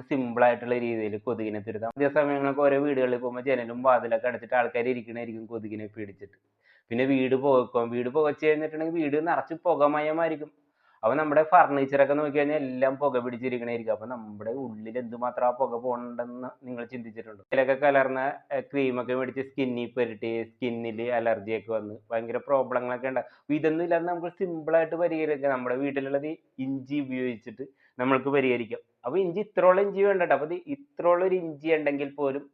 നമുക്ക് സിമ്പിൾ ആയിട്ടുള്ള രീതിയിൽ കൊതുകിനെ തുരുത്താം. അതേ സമയങ്ങളൊക്കെ ഓരോ വീടുകളിൽ പോകുമ്പോൾ ജനലും വാതിലൊക്കെ അടച്ചിട്ട് ആൾക്കാർ ഇരിക്കണായിരിക്കും കൊതുകിനെ പേടിച്ചിട്ട് പിന്നെ വീട് പോകും വീട് പുകച്ച് കഴിഞ്ഞിട്ടുണ്ടെങ്കിൽ വീട് നിറച്ച് പുകമയമായിരിക്കും. അപ്പൊ നമ്മുടെ ഫർണിച്ചറൊക്കെ നോക്കി കഴിഞ്ഞാൽ എല്ലാം പുക പിടിച്ചിരിക്കണായിരിക്കും. അപ്പൊ നമ്മുടെ ഉള്ളിൽ എന്തുമാത്രം ആ പുക പോകണ്ടെന്ന് നിങ്ങൾ ചിന്തിച്ചിട്ടുണ്ടോ? ഇതിലൊക്കെ കലർന്ന ക്രീമൊക്കെ മേടിച്ച് സ്കിന്നിൽ പുരട്ടി സ്കിന്നിൽ അലർജിയൊക്കെ വന്ന് ഭയങ്കര പ്രോബ്ലങ്ങളൊക്കെ ഉണ്ട് അപ്പൊ ഇതൊന്നും ഇല്ലാതെ നമുക്ക് സിമ്പിൾ ആയിട്ട് പരിഹരിക്കാം നമ്മുടെ വീട്ടിലുള്ളത് ഇഞ്ചി ഉപയോഗിച്ചിട്ട് നമ്മൾക്ക് പരിഹരിക്കാം. അപ്പൊ ഇഞ്ചി ഇത്രയുള്ള ഇഞ്ചി വേണ്ടട്ടോ അപ്പൊ ഇത് ഇത്രോളം ഒരു ഇഞ്ചി ഉണ്ടെങ്കിൽ പോലും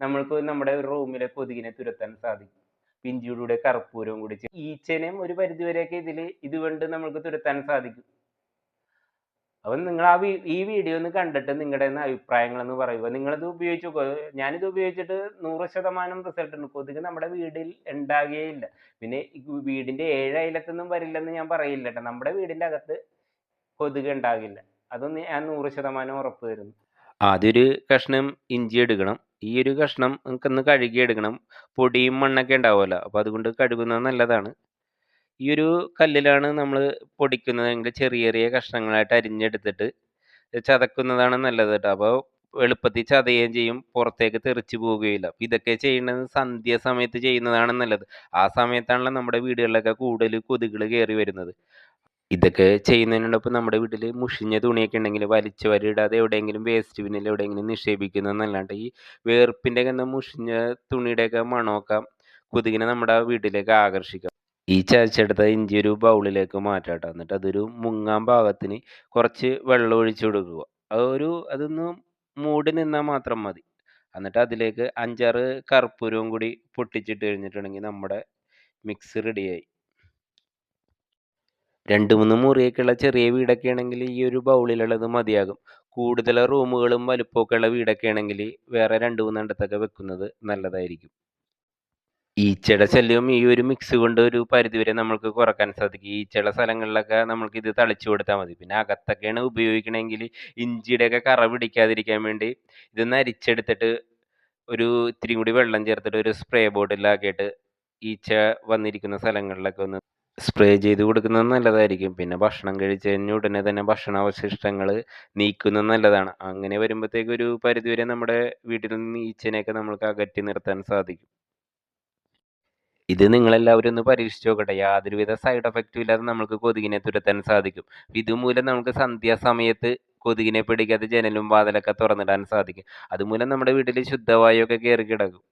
നമ്മൾക്ക് നമ്മുടെ റൂമിലെ കൊതുകിനെ തുരത്താൻ സാധിക്കും. ഇഞ്ചിയുടെ കർപ്പൂരവും കൂടി ഈച്ചനെയും ഒരു പരിധിവരെയൊക്കെ ഇതിൽ ഇതുകൊണ്ട് നമ്മൾക്ക് തുരത്താൻ സാധിക്കും. അപ്പം നിങ്ങൾ ആ ഈ വീഡിയോ ഒന്ന് കണ്ടിട്ട് നിങ്ങളുടെ അഭിപ്രായങ്ങൾ എന്ന് പറയുക. നിങ്ങളിത് ഉപയോഗിച്ച് ഞാനിത് ഉപയോഗിച്ചിട്ട് നൂറ് ശതമാനം റിസൾട്ട് ഉണ്ട്. കൊതുക് നമ്മുടെ വീട്ടിൽ ഉണ്ടാകുകയില്ല. പിന്നെ ഈ വീടിന്റെ ഏഴ് അയലത്തൊന്നും വരില്ലെന്ന് ഞാൻ പറയില്ല കേട്ടോ. നമ്മുടെ വീടിന്റെ അകത്ത് കൊതുക് ഉണ്ടാകില്ല. അതൊന്ന് ഞാൻ നൂറ് ശതമാനം ഉറപ്പ് തരുന്നു. ആദ്യം ഒരു കഷ്ണം ഇഞ്ചി എടുക്കണം. ഈ ഒരു കഷ്ണം നിങ്ങൾക്ക് ഒന്ന് കഴുകിയെടുക്കണം പൊടിയും മണ്ണൊക്കെ ഉണ്ടാവുമല്ലോ. അപ്പോൾ അതുകൊണ്ട് കഴുകുന്നത് നല്ലതാണ്. ഈ ഒരു കല്ലിലാണ് നമ്മൾ പൊടിക്കുന്നതെങ്കിൽ ചെറിയ ചെറിയ കഷ്ണങ്ങളായിട്ട് അരിഞ്ഞെടുത്തിട്ട് ചതക്കുന്നതാണ് നല്ലത് കേട്ടോ. അപ്പോൾ എളുപ്പത്തിൽ ചതയുകയും ചെയ്യും. പുറത്തേക്ക് തെറിച്ച് പോവുകയില്ല. ഇതൊക്കെ ചെയ്യുന്നത് സന്ധ്യ സമയത്ത് ചെയ്യുന്നതാണ് നല്ലത്. ആ സമയത്താണല്ലോ നമ്മുടെ വീടുകളിലൊക്കെ കൂടുതൽ കൊതുകുകൾ കയറി വരുന്നത്. ഇതൊക്കെ ചെയ്യുന്നതിനോടൊപ്പം നമ്മുടെ വീട്ടിൽ മുഷിഞ്ഞ തുണിയൊക്കെ ഉണ്ടെങ്കിൽ വലിച്ചു ഇടാതെ എവിടെയെങ്കിലും വേസ്റ്റ് ബിന്നിൽ എവിടെയെങ്കിലും നിക്ഷേപിക്കുന്നത് നല്ലതാണ് ഈ വേർപ്പിന്റെ ഒക്കെ മുഷിഞ്ഞ തുണിയുടെയൊക്കെ മണമൊക്കെ കൊതുകിനെ നമ്മുടെ ആ വീട്ടിലേക്ക് ആകർഷിക്കാം. ഈ ചതച്ചെടുത്ത ഇഞ്ചി ഒരു ബൗളിലേക്ക് മാറ്റാട്ടോ എന്നിട്ട് അതൊരു മുങ്ങാൻ ഭാഗത്തിന് കുറച്ച് വെള്ളം ഒഴിച്ചു കൊടുക്കുക. അതൊരു അതൊന്ന് മൂടി നിന്നാൽ മാത്രം മതി. എന്നിട്ട് അതിലേക്ക് അഞ്ചാറ് കർപ്പൂരവും കൂടി പൊട്ടിച്ചിട്ട് കഴിഞ്ഞിട്ടുണ്ടെങ്കിൽ നമ്മുടെ മിക്സ് റെഡിയായി രണ്ട് മൂന്ന് മുറിയൊക്കെയുള്ള ചെറിയ വീടൊക്കെ ആണെങ്കിൽ ഈ ഒരു ബൗളിലുള്ളത് മതിയാകും. കൂടുതൽ റൂമുകളും വലുപ്പമൊക്കെ ഉള്ള വീടൊക്കെ ആണെങ്കിൽ വേറെ രണ്ട് മൂന്നെണ്ണത്തൊക്കെ വെക്കുന്നത് നല്ലതായിരിക്കും. ഈച്ചയുടെ ശല്യം ഈ ഒരു മിക്സ് കൊണ്ട് ഒരു പരിധിവരെ നമ്മൾക്ക് കുറയ്ക്കാൻ സാധിക്കും. ഈച്ചയുടെ സ്ഥലങ്ങളിലൊക്കെ നമ്മൾക്ക് ഇത് തളിച്ചു കൊടുത്താൽ മതി. പിന്നെ അകത്തൊക്കെയാണ് ഉപയോഗിക്കണമെങ്കിൽ ഇഞ്ചിയുടെയൊക്കെ കറ പിടിക്കാതിരിക്കാൻ വേണ്ടി ഇതൊന്ന് അരിച്ചെടുത്തിട്ട് ഒരു ഇത്തിരി കൂടി വെള്ളം ചേർത്തിട്ട് ഒരു സ്പ്രേ ബോട്ടിലാക്കിയിട്ട് ഈച്ച വന്നിരിക്കുന്ന സ്ഥലങ്ങളിലൊക്കെ ഒന്ന് സ്പ്രേ ചെയ്ത് കൊടുക്കുന്നത് നല്ലതായിരിക്കും. പിന്നെ ഭക്ഷണം കഴിച്ച് കഴിഞ്ഞ ഉടനെ തന്നെ ഭക്ഷണാവശിഷ്ടങ്ങൾ നീക്കുന്നത് നല്ലതാണ്. അങ്ങനെ വരുമ്പോഴത്തേക്ക് ഒരു പരിധിവരെ നമ്മുടെ വീട്ടിൽ നിന്ന് ഈച്ചനെയൊക്കെ നമ്മൾക്ക് അകറ്റി നിർത്താൻ സാധിക്കും. ഇത് നിങ്ങളെല്ലാവരും ഒന്ന് പരീക്ഷിച്ച് നോക്കട്ടെ. യാതൊരുവിധ സൈഡ് എഫക്റ്റും ഇല്ലാതെ നമുക്ക് കൊതുകിനെ തുരത്താൻ സാധിക്കും. ഇതുമൂലം നമുക്ക് സന്ധ്യാസമയത്ത് കൊതുകിനെ പിടിക്കാതെ ജനലും വാതിലൊക്കെ തുറന്നിടാൻ സാധിക്കും. അതുമൂലം നമ്മുടെ വീട്ടിൽ ശുദ്ധവായു ഒക്കെ കയറി കിടക്കും.